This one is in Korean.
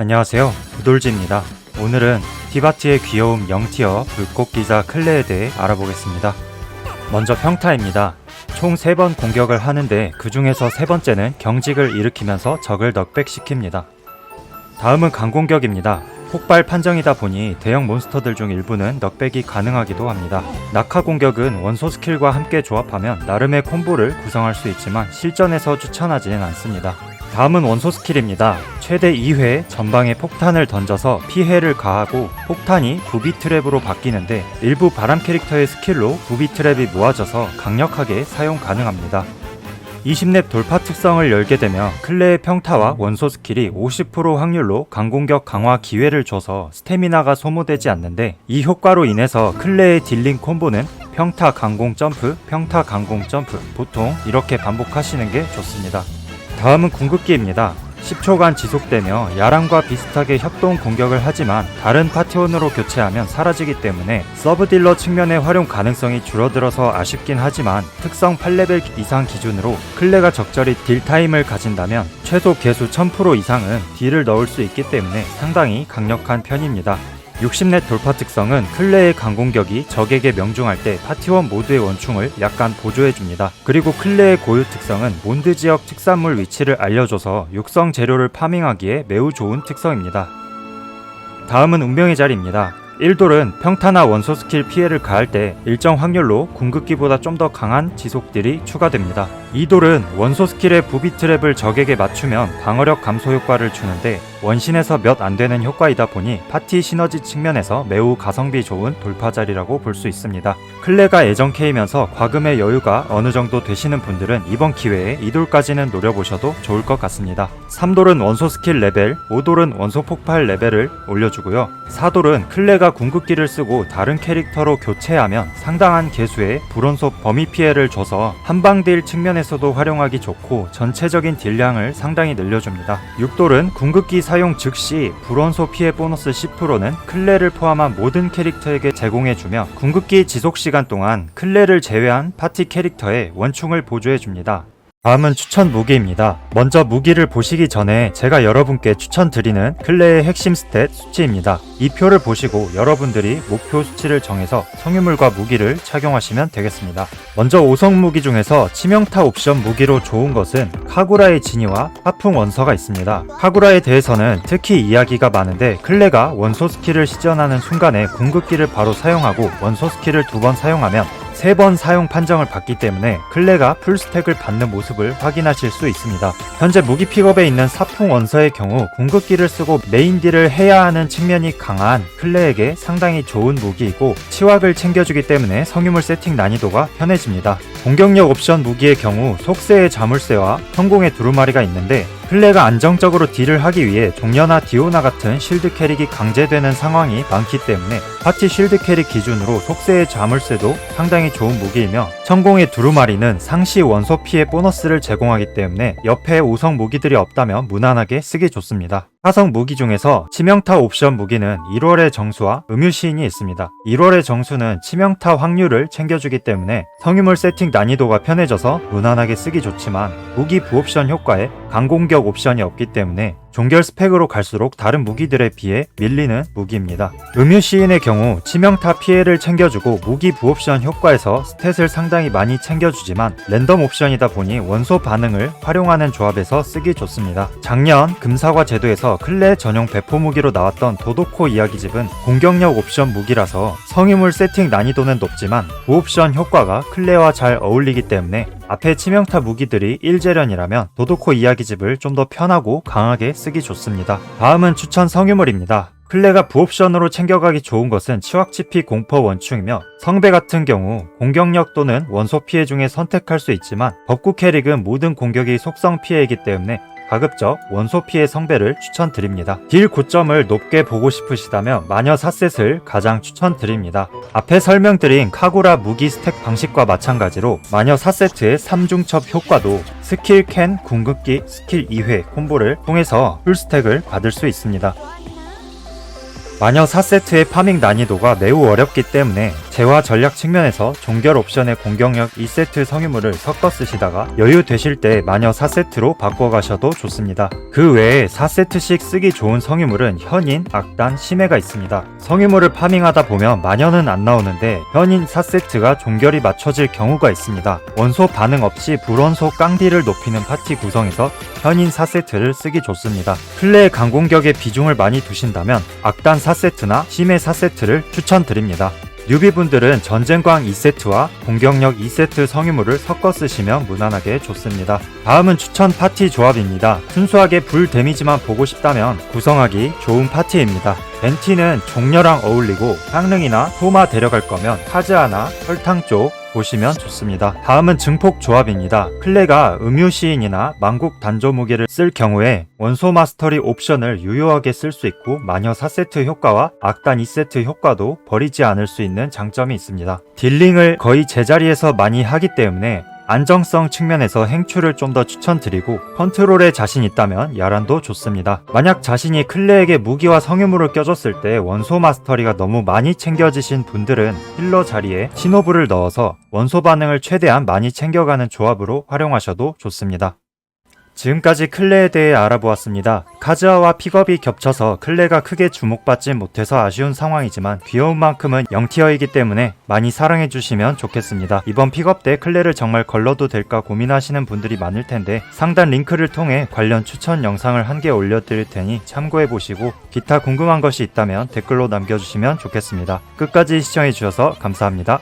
안녕하세요. 부돌지입니다. 오늘은 티바티의 귀여움 0티어 불꽃 기사 클레에 대해 알아보겠습니다. 먼저 평타입니다. 총 3번 공격을 하는데 그 중에서 세 번째는 경직을 일으키면서 적을 넉백시킵니다. 다음은 강공격입니다. 폭발 판정이다 보니 대형 몬스터들 중 일부는 넉백이 가능하기도 합니다. 낙하 공격은 원소 스킬과 함께 조합하면 나름의 콤보를 구성할 수 있지만 실전에서 추천하지는 않습니다. 다음은 원소 스킬입니다. 최대 2회 전방에 폭탄을 던져서 피해를 가하고 폭탄이 부비 트랩으로 바뀌는데 일부 바람 캐릭터의 스킬로 부비 트랩이 모아져서 강력하게 사용 가능합니다. 20렙 돌파 특성을 열게 되면 클레의 평타와 원소 스킬이 50% 확률로 강공격 강화 기회를 줘서 스태미나가 소모되지 않는데 이 효과로 인해서 클레의 딜링 콤보는 평타 강공 점프, 평타 강공 점프 보통 이렇게 반복하시는 게 좋습니다. 다음은 궁극기입니다. 10초간 지속되며 야랑과 비슷하게 협동 공격을 하지만 다른 파티원으로 교체하면 사라지기 때문에 서브 딜러 측면의 활용 가능성이 줄어들어서 아쉽긴 하지만 특성 8레벨 이상 기준으로 클레가 적절히 딜 타임을 가진다면 최소 개수 1000% 이상은 딜을 넣을 수 있기 때문에 상당히 강력한 편입니다. 60넷 돌파 특성은 클레의 강공격이 적에게 명중할 때 파티원 모두의 원충을 약간 보조해줍니다. 그리고 클레의 고유 특성은 몬드 지역 특산물 위치를 알려줘서 육성 재료를 파밍하기에 매우 좋은 특성입니다. 다음은 운명의 자리입니다. 1돌은 평타나 원소 스킬 피해를 가할 때 일정 확률로 궁극기보다 좀 더 강한 지속딜이 추가됩니다. 2돌은 원소 스킬의 부비 트랩을 적에게 맞추면 방어력 감소 효과를 주는데 원신에서 몇 안 되는 효과이다 보니 파티 시너지 측면에서 매우 가성비 좋은 돌파 자리라고 볼 수 있습니다. 클레가 K면서 과금의 여유가 어느 정도 되시는 분들은 이번 기회에 2돌까지는 노려보셔도 좋을 것 같습니다. 3돌은 원소 스킬 레벨, 5돌은 원소 폭발 레벨을 올려주고요. 4돌은 클레가 궁극기를 쓰고 다른 캐릭터로 교체하면 상당한 개수의 불원소 범위 피해를 줘서 한방 딜 측면에서도 활용하기 좋고 전체적인 딜량을 상당히 늘려줍니다. 6돌은 궁극기 사용 즉시 불원소 피해 보너스 10%는 클레를 포함한 모든 캐릭터에게 제공해주며 궁극기 지속 시간 동안 클레를 제외한 파티 캐릭터의 원충을 보조해줍니다. 다음은 추천 무기입니다. 먼저 무기를 보시기 전에 제가 여러분께 추천드리는 클레의 핵심 스탯 수치입니다. 이 표를 보시고 여러분들이 목표 수치를 정해서 성유물과 무기를 착용하시면 되겠습니다. 먼저 5성 무기 중에서 치명타 옵션 무기로 좋은 것은 카구라의 진이와 화풍 원서가 있습니다. 카구라에 대해서는 특히 이야기가 많은데 클레가 원소 스킬을 시전하는 순간에 궁극기를 바로 사용하고 원소 스킬을 두 번 사용하면 세 번 사용 판정을 받기 때문에 클레가 풀스택을 받는 모습을 확인하실 수 있습니다. 현재 무기 픽업에 있는 사풍 원서의 경우 궁극기를 쓰고 메인 딜을 해야 하는 측면이 강한 클레에게 상당히 좋은 무기이고 치확을 챙겨주기 때문에 성유물 세팅 난이도가 편해집니다. 공격력 옵션 무기의 경우 속세의 자물쇠와 성공의 두루마리가 있는데 클레가 안정적으로 딜을 하기 위해 종려나 디오나 같은 실드 캐릭이 강제되는 상황이 많기 때문에 파티 실드 캐릭 기준으로 속세의 자물쇠도 상당히 좋은 무기이며 성공의 두루마리는 상시 원소 피해 보너스를 제공하기 때문에 옆에 5성 무기들이 없다면 무난하게 쓰기 좋습니다. 사성 무기 중에서 치명타 옵션 무기는 1월의 정수와 음유시인이 있습니다. 1월의 정수는 치명타 확률을 챙겨주기 때문에 성유물 세팅 난이도가 편해져서 무난하게 쓰기 좋지만 무기 부옵션 효과에 강공격 옵션이 없기 때문에 종결 스펙으로 갈수록 다른 무기들에 비해 밀리는 무기입니다. 음유 시인의 경우 치명타 피해를 챙겨주고 무기 부옵션 효과에서 스탯을 상당히 많이 챙겨주지만 랜덤 옵션이다 보니 원소 반응을 활용하는 조합에서 쓰기 좋습니다. 작년 금사과 제도에서 클레 전용 배포 무기로 나왔던 도도코 이야기집은 공격력 옵션 무기라서 성유물 세팅 난이도는 높지만 부옵션 효과가 클레와 잘 어울리기 때문에 앞에 치명타 무기들이 1재련이라면 도도코 이야기집을 좀 더 편하고 강하게 쓰기 좋습니다. 다음은 추천 성유물입니다. 클레가 부옵션으로 챙겨가기 좋은 것은 치확치피 공퍼 원충이며 성배 같은 경우 공격력 또는 원소 피해 중에 선택할 수 있지만 법구 캐릭은 모든 공격이 속성 피해이기 때문에 가급적 원소 피해 성배를 추천드립니다. 딜 고점을 높게 보고 싶으시다면 마녀 4셋을 가장 추천드립니다. 앞에 설명드린 카구라 무기 스택 방식과 마찬가지로 마녀 4세트의 3중첩 효과도 스킬 캔 궁극기 스킬 2회 콤보를 통해서 풀스택을 받을 수 있습니다. 마녀 4세트의 파밍 난이도가 매우 어렵기 때문에 재화 전략 측면에서 종결 옵션의 공격력 2세트 성유물을 섞어 쓰시다가 여유 되실 때 마녀 4세트로 바꿔 가셔도 좋습니다. 그 외에 4세트씩 쓰기 좋은 성유물은 현인, 악단, 심해가 있습니다. 성유물을 파밍하다 보면 마녀는 안 나오는데 현인 4세트가 종결이 맞춰질 경우가 있습니다. 원소 반응 없이 불원소 깡디를 높이는 파티 구성에서 현인 4세트를 쓰기 좋습니다. 플레이 강공격에 비중을 많이 두신다면 악단 4세트나 심해 4세트를 추천드립니다. 뉴비분들은 전쟁광 2세트와 공격력 2세트 성유물을 섞어 쓰시면 무난하게 좋습니다. 다음은 추천 파티 조합입니다. 순수하게 불 데미지만 보고 싶다면 구성하기 좋은 파티입니다. 벤티는 종려랑 어울리고 향릉이나 토마 데려갈 거면 카즈아나 설탕 쪽 보시면 좋습니다. 다음은 증폭 조합입니다. 클레가 음유 시인이나 망국 단조 무게를 쓸 경우에 원소 마스터리 옵션을 유효하게 쓸 수 있고 마녀 4세트 효과와 악단 2세트 효과도 버리지 않을 수 있는 장점이 있습니다. 딜링을 거의 제자리에서 많이 하기 때문에 안정성 측면에서 행추를 좀 더 추천드리고 컨트롤에 자신 있다면 야란도 좋습니다. 만약 자신이 클레에게 무기와 성유물을 껴줬을 때 원소 마스터리가 너무 많이 챙겨지신 분들은 힐러 자리에 신호부를 넣어서 원소 반응을 최대한 많이 챙겨가는 조합으로 활용하셔도 좋습니다. 지금까지 클레에 대해 알아보았습니다. 카즈아와 픽업이 겹쳐서 클레가 크게 주목받지 못해서 아쉬운 상황이지만 귀여운 만큼은 0티어이기 때문에 많이 사랑해주시면 좋겠습니다. 이번 픽업 때 클레를 정말 걸러도 될까 고민하시는 분들이 많을 텐데 상단 링크를 통해 관련 추천 영상을 한 개 올려드릴 테니 참고해보시고 기타 궁금한 것이 있다면 댓글로 남겨주시면 좋겠습니다. 끝까지 시청해주셔서 감사합니다.